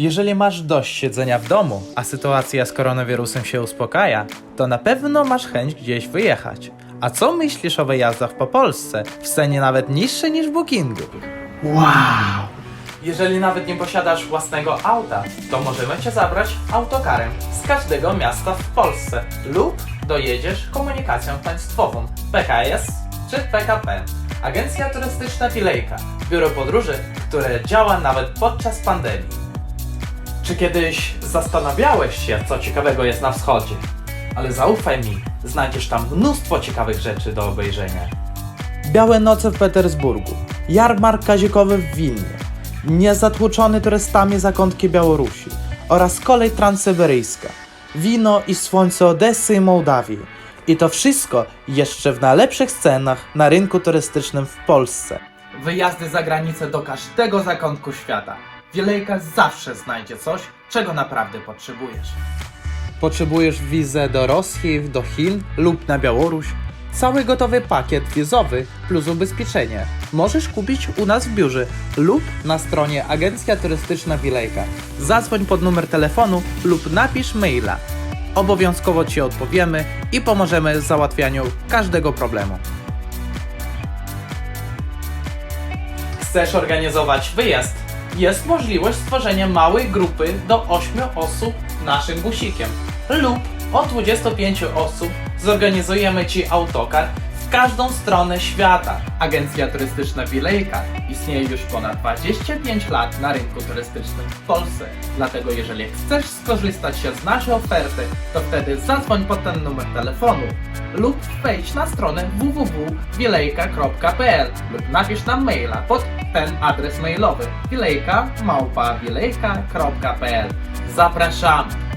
Jeżeli masz dość siedzenia w domu, a sytuacja z koronawirusem się uspokaja, to na pewno masz chęć gdzieś wyjechać. A co myślisz o wyjazdach po Polsce w cenie nawet niższej niż Bookingu? Wow! Jeżeli nawet nie posiadasz własnego auta, to możemy Cię zabrać autokarem z każdego miasta w Polsce lub dojedziesz komunikacją państwową PKS czy PKP. Agencja Turystyczna Filejka, biuro podróży, które działa nawet podczas pandemii. Czy kiedyś zastanawiałeś się, co ciekawego jest na wschodzie? Ale zaufaj mi, znajdziesz tam mnóstwo ciekawych rzeczy do obejrzenia. Białe noce w Petersburgu, jarmark kazikowy w Wilnie, niezatłoczony turystami zakątki Białorusi oraz kolej transsyberyjska, wino i słońce Odessy i Mołdawii. I to wszystko jeszcze w najlepszych scenach na rynku turystycznym w Polsce. Wyjazdy za granicę do każdego zakątku świata. Wielejka zawsze znajdzie coś, czego naprawdę potrzebujesz. Potrzebujesz wizę do Rosji, do Chin lub na Białoruś? Cały gotowy pakiet wizowy plus ubezpieczenie możesz kupić u nas w biurze lub na stronie Agencja Turystyczna Wilejka. Zadzwoń pod numer telefonu lub napisz maila. Obowiązkowo Ci odpowiemy i pomożemy w załatwianiu każdego problemu. Chcesz organizować wyjazd? Jest możliwość stworzenia małej grupy do 8 osób naszym busikiem lub od 25 osób zorganizujemy Ci autokar w każdą stronę świata. Agencja turystyczna Wilejka istnieje już ponad 25 lat na rynku turystycznym w Polsce. Dlatego jeżeli chcesz skorzystać się z naszej oferty, to wtedy zadzwoń pod ten numer telefonu lub wejdź na stronę www.wilejka.pl lub napisz nam maila pod ten adres mailowy wilejka.pl Zapraszamy!